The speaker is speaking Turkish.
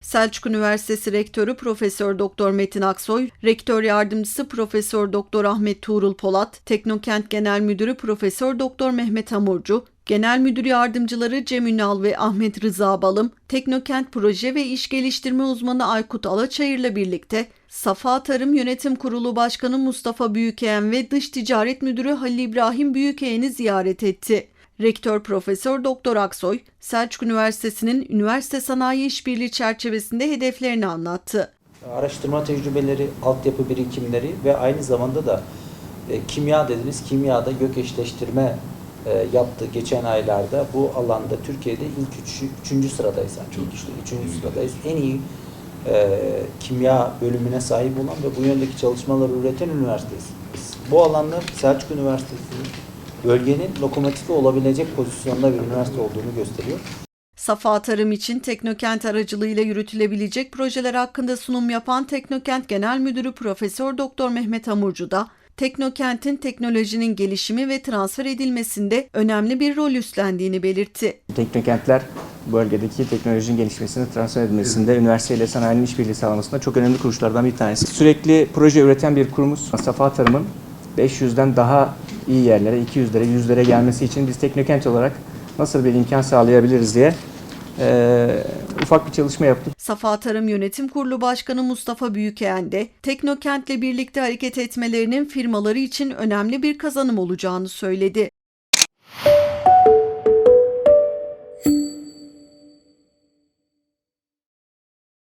Selçuk Üniversitesi Rektörü Profesör Doktor Metin Aksoy, Rektör Yardımcısı Profesör Doktor Ahmet Tuğrul Polat, Teknokent Genel Müdürü Profesör Doktor Mehmet Hamurcu, Genel Müdür Yardımcıları Cem Ünal ve Ahmet Rıza Balım, Teknokent Proje ve İş Geliştirme Uzmanı Aykut Alaçayır'la birlikte Safa Tarım Yönetim Kurulu Başkanı Mustafa Büyükeyen ve Dış Ticaret Müdürü Halil İbrahim Büyükeyen'i ziyaret etti. Rektör Profesör Doktor Aksoy, Selçuk Üniversitesi'nin üniversite sanayi işbirliği çerçevesinde hedeflerini anlattı. araştırma tecrübeleri, altyapı birikimleri ve aynı zamanda da e, kimya dediniz. Kimyada gök eşleştirme e, yaptı geçen aylarda. Bu alanda Türkiye'de ilk üç, üçüncü sıradayız. Yani ilk işte üçüncü sıradayız. En iyi e, kimya bölümüne sahip olan ve bu yöndeki çalışmaları üreten üniversiteyiz. Biz Bu alanda Selçuk Üniversitesi bölgenin lokomotifi olabilecek pozisyonda bir üniversite olduğunu gösteriyor. Safa Tarım için Teknokent aracılığıyla yürütülebilecek projeler hakkında sunum yapan Teknokent Genel Müdürü Profesör Doktor Mehmet Hamurcu da Teknokent'in teknolojinin gelişimi ve transfer edilmesinde önemli bir rol üstlendiğini belirtti. Teknokentler bölgedeki teknolojinin gelişmesini, transfer edilmesinde, üniversiteyle sanayinin işbirliği sağlamasında çok önemli kuruluşlardan bir tanesi. Sürekli proje üreten bir kurumuz. Safa Tarım'ın 500'den daha iyi yerlere, 200'lere, 100'lere gelmesi için biz Teknokent olarak nasıl bir imkan sağlayabiliriz diye eee, ufak bir çalışma yaptık. Safa Tarım Yönetim Kurulu Başkanı Mustafa Büyükeyen de Teknokent'le birlikte hareket etmelerinin firmaları için önemli bir kazanım olacağını söyledi.